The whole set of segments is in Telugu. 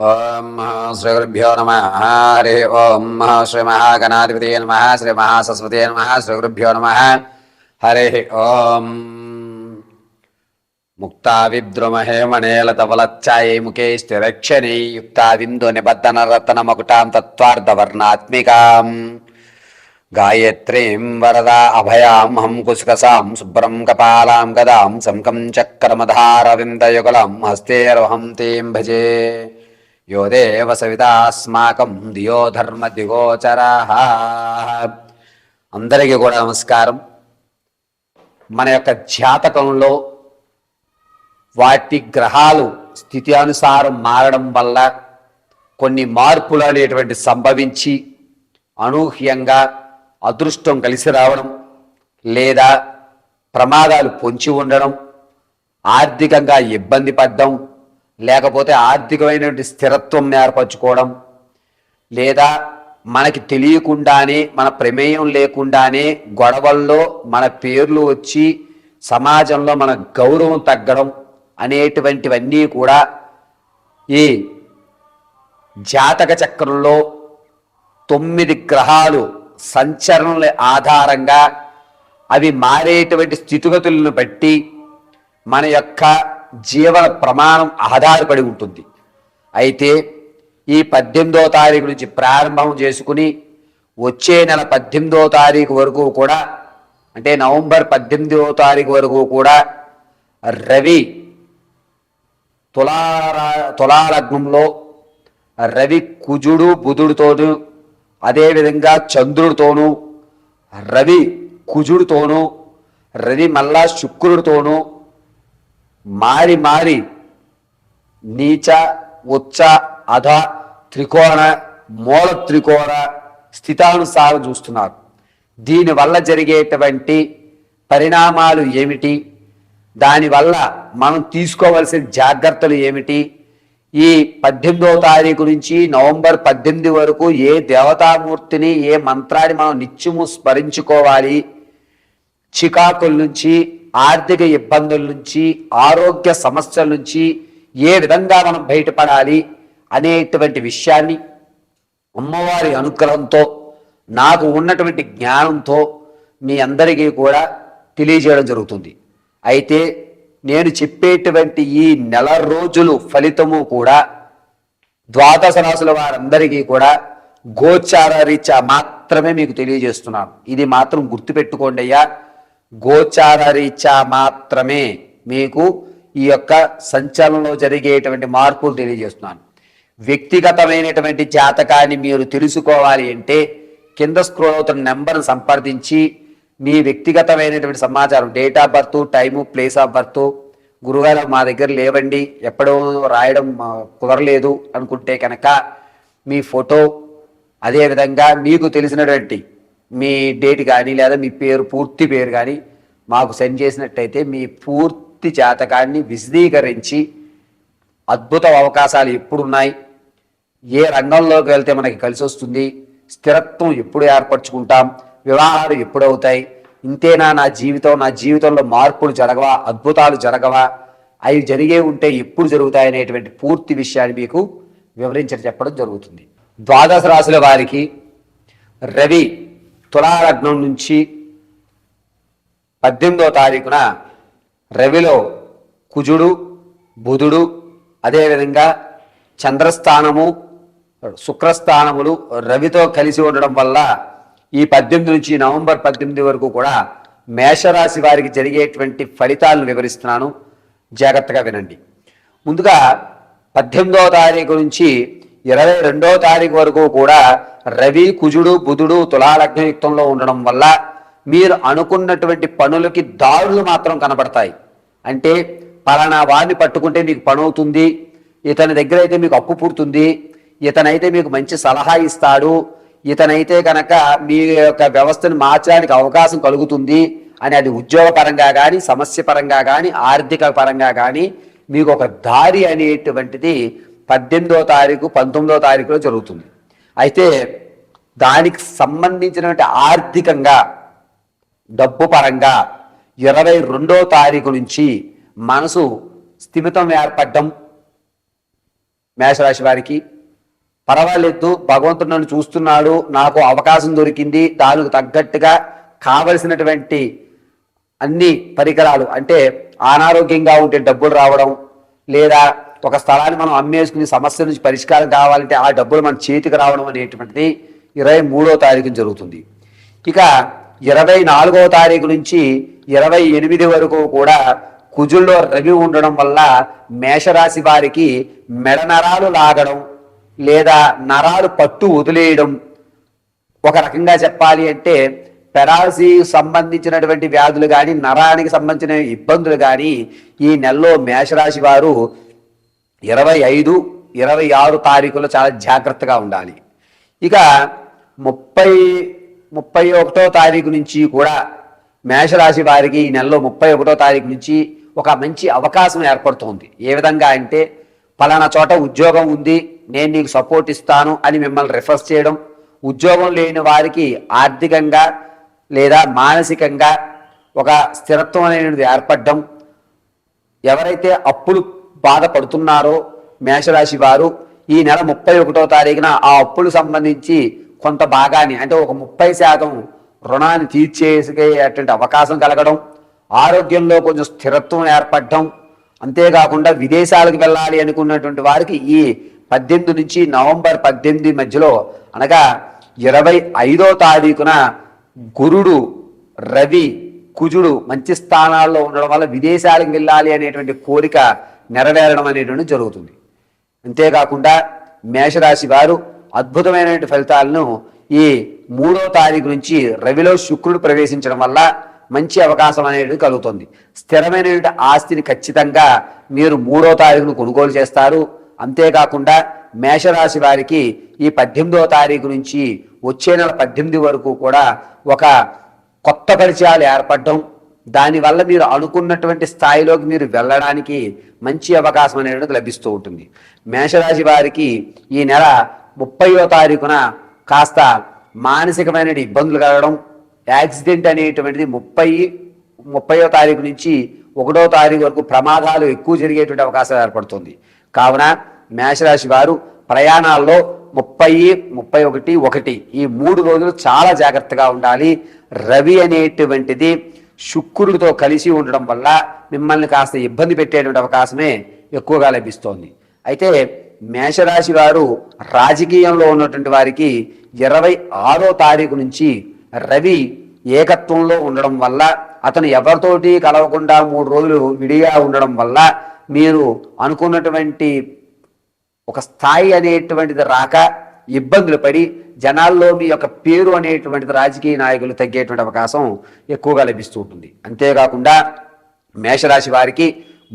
ఓం శ్రీ గురుభ్యో నమ. హరి ఓం శ్రీ మహాగణాధిపతి నమ. శ్రీ మహాసరస్వతి నమ. శ్రీ గురుభ్యో నమ. హరి ఓం. ముక్తావిద్రుమహే విద్రుమహే ముఖే స్థిరక్షణి యుక్తావిందు నిబద్ధన రతన మకుటాం తత్వార్ధవర్ణాత్మికాం. గాయత్రీం వరద అభయాం హం కుస్కసాం శుభ్రం కపాలాం గదాం శంకం చక్రమధారవిందయుగలం హస్తేర్వహం తీం భజే. యో దేవ సవితాస్మాకం దియో ధర్మ దిగోచరా అందరికీ కూడా నమస్కారం. మన యొక్క జాతకంలో వాటి గ్రహాలు స్థితి అనుసారం మారడం వల్ల కొన్ని మార్పులు అనేటువంటి సంభవించి అనూహ్యంగా అదృష్టం కలిసి రావడం లేదా ప్రమాదాలు పొంచి ఉండడం ఆర్థికంగా ఇబ్బంది పడ్డం లేకపోతే ఆర్థికమైనటువంటి స్థిరత్వం ఏర్పరచుకోవడం లేదా మనకి తెలియకుండానే మన ప్రమేయం లేకుండానే గొడవల్లో మన పేర్లు వచ్చి సమాజంలో మన గౌరవం తగ్గడం అనేటువంటివన్నీ కూడా ఈ జాతక చక్రంలో తొమ్మిది గ్రహాలు సంచరణల ఆధారంగా అవి మారేటువంటి స్థితిగతులను బట్టి మన యొక్క జీవన ప్రమాణం ఆధారపడి ఉంటుంది. అయితే ఈ పద్దెనిమిదో తారీఖు నుంచి ప్రారంభం చేసుకుని వచ్చే నెల పద్దెనిమిదో తారీఖు వరకు కూడా అంటే నవంబర్ పద్దెనిమిదో తారీఖు వరకు కూడా రవి తులారా తులాలగ్నంలో రవి కుజుడు బుధుడితోనూ అదేవిధంగా చంద్రుడితోనూ రవి కుజుడితోనూ రవి మళ్ళా శుక్రుడితోనూ మారి మారి నీచ ఉచ్చ అధ త్రికోణ మూల త్రికోణ స్థితానుసారం చూస్తున్నారు. దీనివల్ల జరిగేటువంటి పరిణామాలు ఏమిటి? దానివల్ల మనం తీసుకోవలసిన జాగ్రత్తలు ఏమిటి? ఈ పద్దెనిమిదవ తారీఖు నుంచి నవంబర్ పద్దెనిమిది వరకు ఏ దేవతామూర్తిని ఏ మంత్రాన్ని మనం నిత్యము స్మరించుకోవాలి? చికాకుల నుంచి ఆర్థిక ఇబ్బందుల నుంచి ఆరోగ్య సమస్యల నుంచి ఏ విధంగా మనం బయటపడాలి అనేటువంటి విషయాన్ని అమ్మవారి అనుగ్రహంతో నాకు ఉన్నటువంటి జ్ఞానంతో మీ అందరికీ కూడా తెలియజేయడం జరుగుతుంది. అయితే నేను చెప్పేటువంటి ఈ నెల రోజులు ఫలితము కూడా ద్వాదశ రాసుల వారందరికీ కూడా గోచార రీత్యా మాత్రమే మీకు తెలియజేస్తున్నాను. ఇది మాత్రం గుర్తుపెట్టుకోండి అయ్యా. గోచార రీత్యా మాత్రమే మీకు ఈ యొక్క సంచలనంలో జరిగేటువంటి మార్పులు తెలియజేస్తున్నాను. వ్యక్తిగతమైనటువంటి జాతకాన్ని మీరు తెలుసుకోవాలి అంటే కింద స్క్రోల్ అవుతున్న నెంబర్ను సంప్రదించి మీ వ్యక్తిగతమైనటువంటి సమాచారం date of birth time place of birth గురుగారు మా దగ్గర లేవండి ఎప్పుడో రాయడం కుదరలేదు అనుకుంటే కనుక మీ ఫోటో అదేవిధంగా మీకు తెలిసినటువంటి మీ డేట్ కానీ లేదా మీ పేరు పూర్తి పేరు కానీ మాకు సెండ్ చేసినట్టయితే మీ పూర్తి జాతకాన్ని విశదీకరించి అద్భుత అవకాశాలు ఎప్పుడున్నాయి ఏ రంగంలోకి వెళ్తే మనకి కలిసి వస్తుంది స్థిరత్వం ఎప్పుడు ఏర్పరచుకుంటాం వివాహాలు ఎప్పుడు అవుతాయి ఇంతేనా నా జీవితం నా జీవితంలో మార్పులు జరగవా అద్భుతాలు జరగవా అవి జరిగే ఉంటే ఎప్పుడు జరుగుతాయి అనేటువంటి పూర్తి విషయాన్ని మీకు వివరించి చెప్పడం జరుగుతుంది. ద్వాదశ రాశుల వారికి రవి తులాలగ్నం నుంచి పద్దెనిమిదో తారీఖున రవిలో కుజుడు బుధుడు అదేవిధంగా చంద్రస్థానము శుక్రస్థానములు రవితో కలిసి ఉండడం వల్ల ఈ పద్దెనిమిది నుంచి నవంబర్ పద్దెనిమిది వరకు కూడా మేషరాశి వారికి జరిగేటువంటి ఫలితాలను వివరిస్తున్నాను. జాగ్రత్తగా వినండి. ముందుగా పద్దెనిమిదవ తారీఖు నుంచి ఇరవై రెండవ తారీఖు వరకు కూడా రవి కుజుడు బుధుడు తులాలగ్నయుక్తంలో ఉండడం వల్ల మీరు అనుకున్నటువంటి పనులకి దారులు మాత్రం కనబడతాయి. అంటే పలానా వారిని పట్టుకుంటే మీకు పని అవుతుంది ఇతని దగ్గర అయితే మీకు అప్పు పుడుతుంది ఇతనైతే మీకు మంచి సలహా ఇస్తాడు ఇతనైతే కనుక మీ యొక్క వ్యవస్థను మార్చడానికి అవకాశం కలుగుతుంది అని అది ఉద్యోగపరంగా కానీ సమస్య పరంగా కానీ ఆర్థిక పరంగా కానీ మీకు ఒక దారి అనేటువంటిది పద్దెనిమిదో తారీఖు పంతొమ్మిదో తారీఖులో జరుగుతుంది. అయితే దానికి సంబంధించినటువంటి ఆర్థికంగా డబ్బు పరంగా ఇరవై రెండో తారీఖు నుంచి మనసు స్థిమితం ఏర్పడడం మేషరాశి వారికి. పర్వాలేదు భగవంతుడు నన్ను చూస్తున్నాడు నాకు అవకాశం దొరికింది దానికి తగ్గట్టుగా కావలసినటువంటి అన్ని పరికరాలు అంటే అనారోగ్యంగా ఉంటే డబ్బులు రావడం లేదా ఒక స్థలాన్ని మనం అమ్మేసుకుని సమస్య నుంచి పరిష్కారం కావాలంటే ఆ డబ్బులు మన చేతికి రావడం అనేటువంటిది ఇరవై మూడో తారీఖు జరుగుతుంది. ఇక ఇరవై నాలుగవ తారీఖు నుంచి ఇరవై ఎనిమిది వరకు కూడా కుజుల్లో రవి ఉండడం వల్ల మేషరాశి వారికి మెడ నరాలు లాగడం లేదా నరాలు పట్టు వదిలేయడం ఒక రకంగా చెప్పాలి అంటే పెరాలసీ సంబంధించినటువంటి వ్యాధులు కానీ నరానికి సంబంధించిన ఇబ్బందులు కానీ ఈ నెలలో మేషరాశి వారు ఇరవై ఐదు ఇరవై ఆరు తారీఖులో చాలా జాగ్రత్తగా ఉండాలి. ఇక ముప్పై ముప్పై ఒకటో తారీఖు నుంచి కూడా మేషరాశి వారికి ఈ నెలలో ముప్పై ఒకటో తారీఖు నుంచి ఒక మంచి అవకాశం ఏర్పడుతోంది. ఏ విధంగా అంటే పలానా చోట ఉద్యోగం ఉంది నేను నీకు సపోర్ట్ ఇస్తాను అని మిమ్మల్ని రిఫర్స్ చేయడం ఉద్యోగం లేని వారికి ఆర్థికంగా లేదా మానసికంగా ఒక స్థిరత్వం అనేది ఏర్పడడం ఎవరైతే అప్పులు బాధపడుతున్నారో మేషరాశి వారు ఈ నెల ముప్పై ఒకటో తారీఖున ఆ అప్పులు సంబంధించి కొంత భాగాన్ని అంటే ఒక ముప్పై శాతం రుణాన్ని తీర్చేసేటువంటి అవకాశం కలగడం ఆరోగ్యంలో కొంచెం స్థిరత్వం ఏర్పడడం అంతేకాకుండా విదేశాలకు వెళ్ళాలి అనుకున్నటువంటి వారికి ఈ పద్దెనిమిది నుంచి నవంబర్ పద్దెనిమిది మధ్యలో అనగా ఇరవై ఐదో తారీఖున గురుడు రవి కుజుడు మంచి స్థానాల్లో ఉండడం వల్ల విదేశాలకు వెళ్ళాలి అనేటువంటి కోరిక నెరవేరడం అనేటువంటి జరుగుతుంది. అంతేకాకుండా మేషరాశి వారు అద్భుతమైనటువంటి ఫలితాలను ఈ మూడో తారీఖు నుంచి రవిలో శుక్రుడు ప్రవేశించడం వల్ల మంచి అవకాశం అనేది కలుగుతుంది. స్థిరమైనటువంటి ఆస్తిని ఖచ్చితంగా మీరు మూడో తారీఖును కొనుగోలు చేస్తారు. అంతేకాకుండా మేషరాశి వారికి ఈ పద్దెనిమిదో తారీఖు నుంచి వచ్చే నెల పద్దెనిమిది వరకు కూడా ఒక కొత్త పరిచయాలు ఏర్పడడం దానివల్ల మీరు అనుకున్నటువంటి స్థాయిలోకి మీరు వెళ్ళడానికి మంచి అవకాశం అనేది లభిస్తూ ఉంటుంది. మేషరాశి వారికి ఈ నెల ముప్పయో తారీఖున కాస్త మానసికమైన ఇబ్బందులు కలగడం యాక్సిడెంట్ అనేటువంటిది ముప్పై ముప్పయో తారీఖు నుంచి ఒకటో తారీఖు వరకు ప్రమాదాలు ఎక్కువ జరిగేటువంటి అవకాశం ఏర్పడుతుంది. కావున మేషరాశి వారు ప్రయాణాల్లో ముప్పై ముప్పై ఒకటి ఒకటి ఈ మూడు రోజులు చాలా జాగ్రత్తగా ఉండాలి. రవి అనేటువంటిది శుక్రుడితో కలిసి ఉండడం వల్ల మిమ్మల్ని కాస్త ఇబ్బంది పెట్టేటువంటి అవకాశమే ఎక్కువగా లభిస్తోంది. అయితే మేషరాశి వారు రాజకీయంలో ఉన్నటువంటి వారికి ఇరవై ఆరో తారీఖు నుంచి రవి ఏకత్వంలో ఉండడం వల్ల అతను ఎవరితోటి కలవకుండా మూడు రోజులు విడిగా ఉండడం వల్ల మీరు అనుకున్నటువంటి ఒక స్థాయి అనేటువంటిది రాక ఇబ్బందులు పడి జనాల్లో మీ యొక్క పేరు అనేటువంటిది రాజకీయ నాయకులు తగ్గేటువంటి అవకాశం ఎక్కువగా లభిస్తూ ఉంటుంది. అంతేకాకుండా మేషరాశి వారికి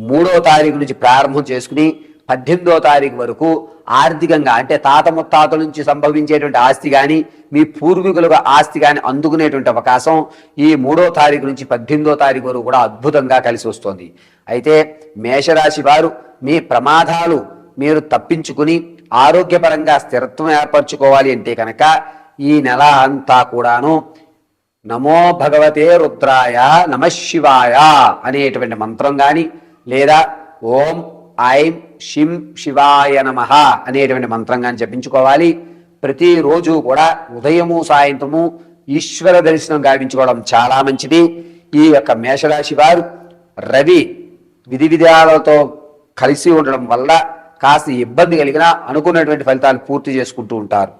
మూడో తారీఖు నుంచి ప్రారంభం చేసుకుని పద్దెనిమిదో తారీఖు వరకు ఆర్థికంగా అంటే తాత ముత్తాతల నుంచి సంభవించేటువంటి ఆస్తి కానీ మీ పూర్వీకులకు ఆస్తి కానీ అందుకునేటువంటి అవకాశం ఈ మూడో తారీఖు నుంచి పద్దెనిమిదో తారీఖు వరకు కూడా అద్భుతంగా కలిసి వస్తుంది. అయితే మేషరాశి వారు మీ ప్రమాదాలు మీరు తప్పించుకుని ఆరోగ్యపరంగా స్థిరత్వం ఏర్పరచుకోవాలి అంటే కనుక ఈ నెల అంతా కూడాను నమో భగవతే రుద్రాయ నమ శివాయ అనేటువంటి మంత్రం కానీ లేదా ఓం ఐం షిం శివాయ నమ అనేటువంటి మంత్రం కానీ జపించుకోవాలి. ప్రతిరోజు కూడా ఉదయము సాయంత్రము ఈశ్వర దర్శనం గావించుకోవడం చాలా మంచిది. ఈ యొక్క మేషరాశి వారు రవి విధి విధాలతో కలిసి ఉండడం వల్ల కాస్త ఇబ్బంది కలిగినా అనుకున్నటువంటి ఫలితాలు పూర్తి చేసుకుంటూ ఉంటారు.